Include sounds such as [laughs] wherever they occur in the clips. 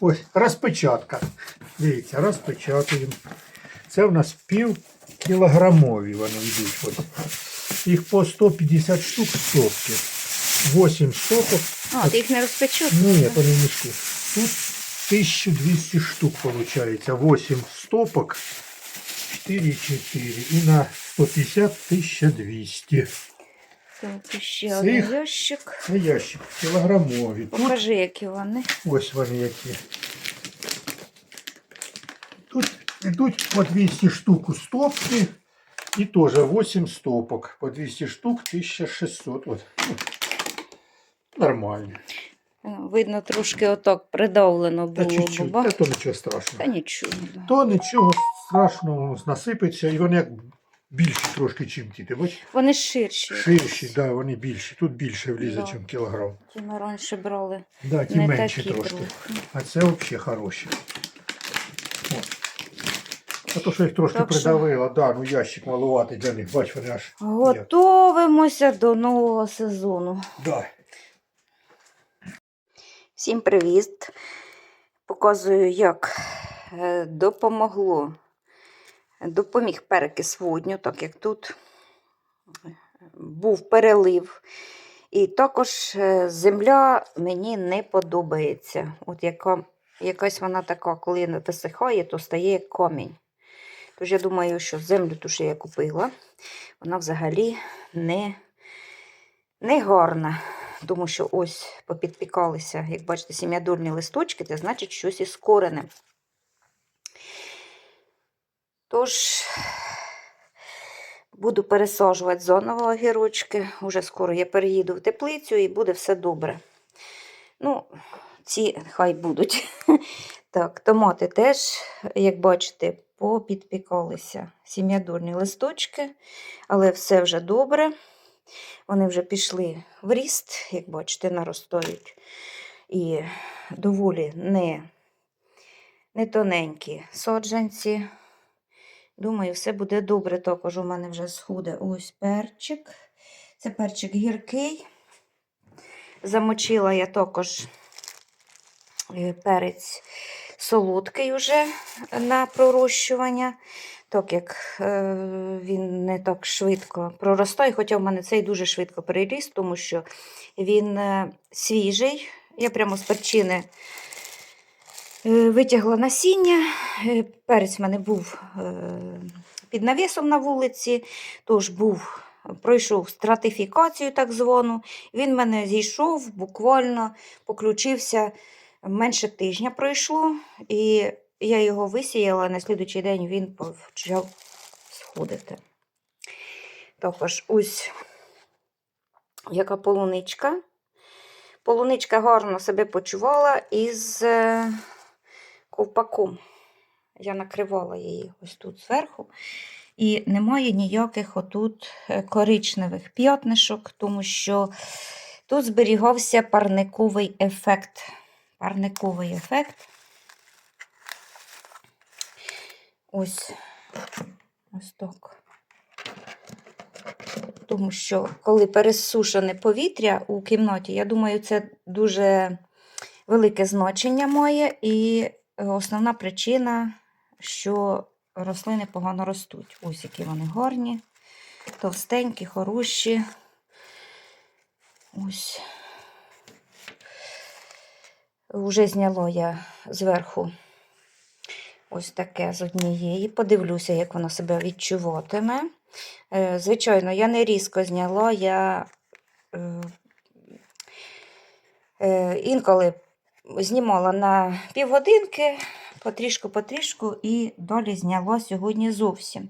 Ось розпечатка. Дивіться, розпечатуємо. Це в нас пів кілограмові вони йдуть. Ось. Їх по 150 штук стопки. 8 стопок. А, ти їх не розпечатав? Ні, по мішку. Тут 1200 штук виходить. 8 стопок. 4,4. І на 150 1200. І ще Цих- один ящик. Це ящик кілограмові. Тут Покажи, які вони. ось вони які. Тут йдуть по 200 штук у стопки. І теж 8 стопок. По 200 штук 1600. От. Ну, Нормально. Е, Видно, трошки отак придавлено Та було. чуть-чуть. бо- Та то нічого страшного. Та нічого. да. То нічого страшного насипеться, і вони як більші трошки, чим ті. Ти бачиш? Вони ширші. Ширші, да, вони більші. Тут більше влізе, ніж кілограм. Ті ми раніше брали. Да, ті Не менші такі трошки. трохи. А це взагалі хороші. О. А то, що їх трошки Так що- придавило, да, ну ящик малуватий для них. Бач, вони аж. Як? Готовимося до нового сезону. Да. Всім привіт! Показую, як е, допомогло. Допоміг перекис водню, так як тут був перелив. І також е, земля мені не подобається. От яка, якась вона така, коли висихає, то стає як камінь. Тож я думаю, що землю ту, що я купила, вона взагалі не, не гарна. Тому що ось попідпікалися, як бачите, сім'ядольні листочки, це значить щось із коренем. Тож, буду пересаджувати зоново огірочки. Уже скоро я переїду в теплицю і буде все добре. Ну, ці хай будуть. [laughs] Так, томати теж, як бачите, попідпікалися сім'ядольні листочки, але все вже добре. Вони вже пішли в ріст, як бачите, наростають. І доволі не, не тоненькі саджанці. Думаю, все буде добре. Також у мене вже сходить ось перчик. Це перчик гіркий. Замочила я також е, перець солодкий уже на пророщування, так як е, він не так швидко проростає, хоча в мене цей дуже швидко переріс, тому що він е, свіжий. Я прямо з перчини витягла насіння. Е, Перець в мене був е, під навісом на вулиці, тож був. Пройшов стратифікацію так звану. Він в мене зійшов, буквально поключився менше тижня пройшло, і я його висіяла, на слідуючий день він почав сходити. Також ось яка полуничка. Полуничка гарно себе почувала із е, ковпаком. Я накривала її ось тут зверху. І немає ніяких отут е, коричневих п'ятнишок, тому що тут зберігався парниковий ефект. Парниковий ефект. Ось ось так. Тому що, коли пересушене повітря у кімнаті, я думаю, це дуже велике значення має, і основна причина, що рослини погано ростуть. Ось які вони гарні, товстенькі, хороші. Ось. Уже зняла я зверху ось таке з однієї. Подивлюся, як воно себе відчуватиме. Е, Звичайно, я не різко зняла, я е, е, інколи знімала на півгодинки, потрішку-потрішку, і далі зняла сьогодні зовсім.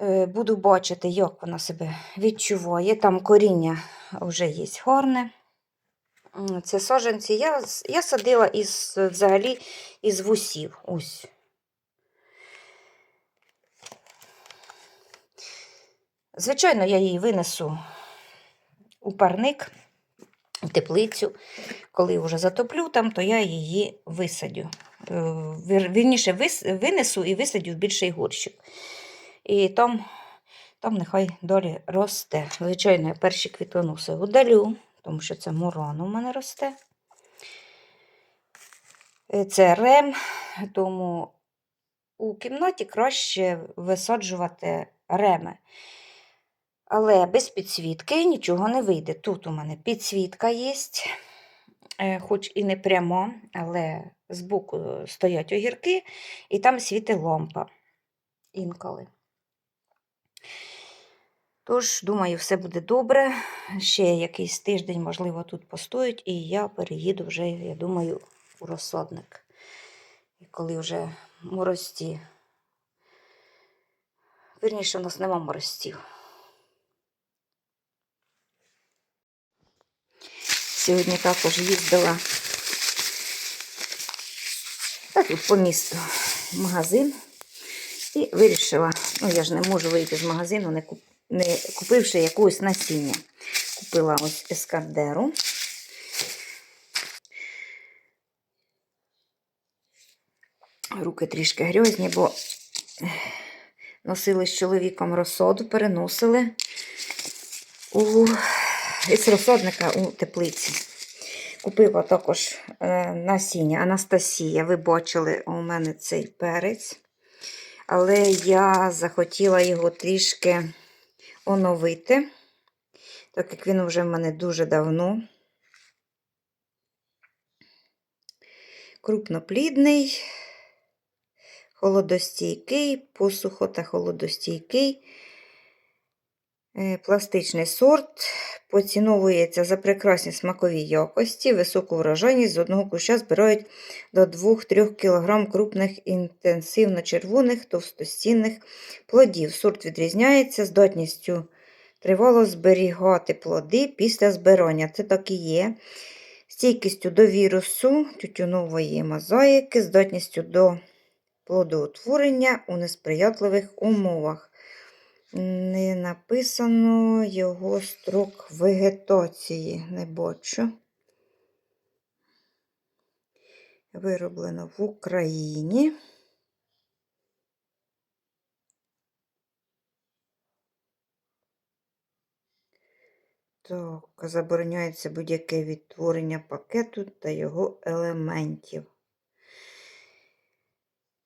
Е, Буду бачити, як вона себе відчуває. Там коріння вже є гарне. М, Це саджанці. Я, я садила із, взагалі із вусів. Ось. Звичайно, я її винесу у парник, у теплицю. Коли вже затоплю там, то я її висадю. Е, Вірніше, винесу і висадю в більший горщик. І там, там нехай далі росте. Звичайно, я перші квітоноси удалю, тому що це мурон у мене росте. Е, Це рем, тому у кімнаті краще висаджувати реми. Але без підсвітки нічого не вийде. Тут у мене підсвітка є, е, хоч і не прямо, але збоку стоять огірки, і там світить лампа інколи. Тож, думаю, все буде добре. Ще якийсь тиждень, можливо, тут постоять, і я переїду вже, я думаю, у розсадник. І коли вже морозці. Вірніше, у нас нема морозців. Сьогодні також їздила та тут по місту магазин і вирішила, ну я ж не можу вийти з магазину, не, куп, не купивши якогось насіння. Купила ось ескардеру. Руки трішки грязні, бо носили з чоловіком розсоду, переносили у, із розсадника у теплиці. Купила також е, насіння Анастасія. Ви бачили у мене цей перець. Але я захотіла його трішки оновити, так як він вже в мене дуже давно. Крупноплідний, холодостійкий, посухо та холодостійкий. Е, Пластичний сорт поціновується за прекрасні смакові якості, високу врожайність з одного куща збирають до 2-3 кг крупних інтенсивно червоних товстостінних плодів. Сорт відрізняється здатністю тривало зберігати плоди після збирання. Це так і є. Стійкістю до вірусу, тютюнової мозаїки, здатністю до плодоутворення у несприятливих умовах. Не написано його строк вегетації, не бачу. Вироблено в Україні. Так, забороняється будь-яке відтворення пакету та його елементів.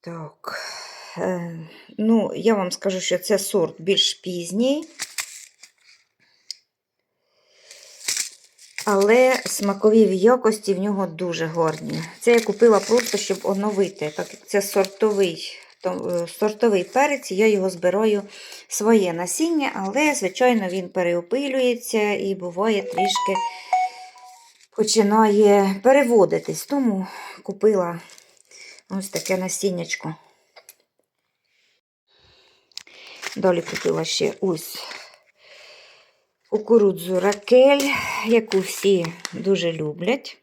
Так, ну, я вам скажу, що це сорт більш пізній. Але смакові якості в нього дуже гарні. Це я купила просто, щоб оновити. Так це сортовий, то, е, сортовий перець, я його збираю своє насіння, але, звичайно, він переопилюється і буває трішки починає переводитись. Тому купила ось таке насіннячко. Далі купила ще ось кукурудзу ракель, яку всі дуже люблять.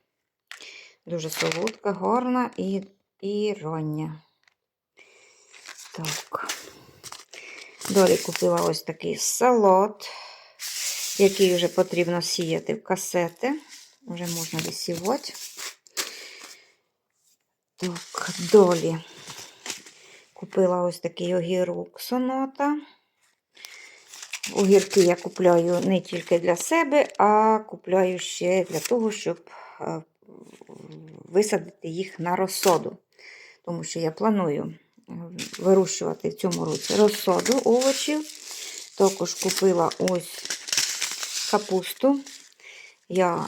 Дуже солодка, гарна і, і рання. Так. Далі купила ось такий салат, який вже потрібно сіяти в касети. Вже можна висівати. Так, далі купила ось такий огірок соната. Огірки я купляю не тільки для себе, а купляю ще для того, щоб е, висадити їх на розсоду. Тому що я планую е, вирощувати в цьому році розсоду овочів. Також купила ось капусту. Я е,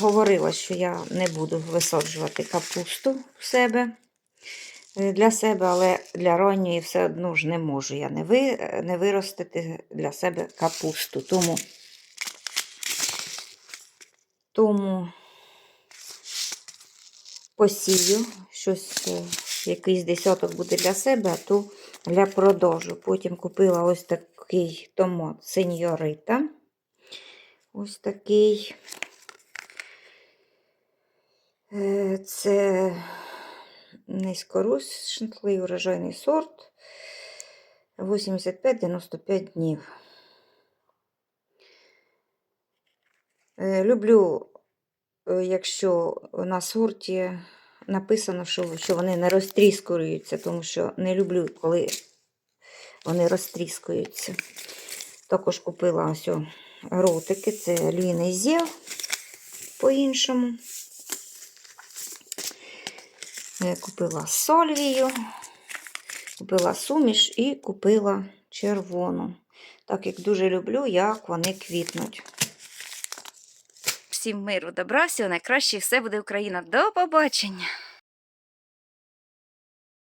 говорила, що я не буду висаджувати капусту в себе для себе, але для ранньої все одно ж не можу я не, ви, не виростити для себе капусту. Тому, тому посію щось, е, якийсь десяток буде для себе, а то для продажу. Потім купила ось такий томат сеньорита. Ось такий. Е, Це низькорослий урожайний сорт 85-95 днів. Е, Люблю, е, якщо на сорті написано, що, вони не розтріскуються, тому що не люблю, коли вони розтріскуються. Також купила ось ротики, це львіний зіл по-іншому. Купила сольвію, купила суміш і купила червону. Так як дуже люблю, як вони квітнуть. Всім миру, добра, всього найкраще, все буде Україна. До побачення!